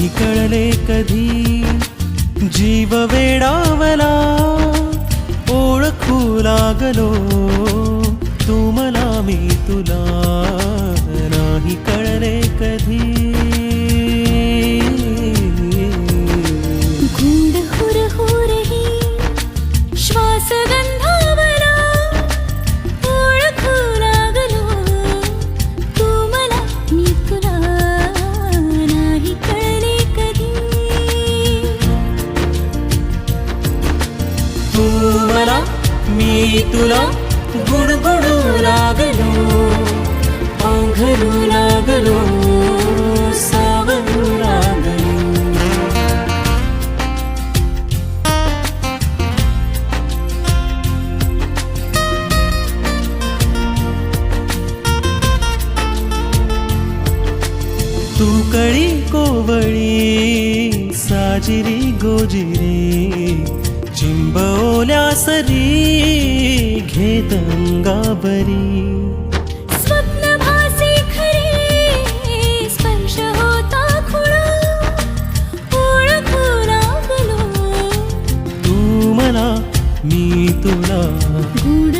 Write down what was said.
नाही कळले कधी जीव वेडावला ओळखू लागलो. तू मला मी तुला गुणगुणू लागलो पांघरू लागलो सावरू लागलो. तू कळी कोवळी साजिरी गोजिरी चिंबवल्या सरी घेत अंगाबरी स्वप्न भासी खरे स्पर्श होता खुळा ओळखू लागलो तू मला मी तुला। गुड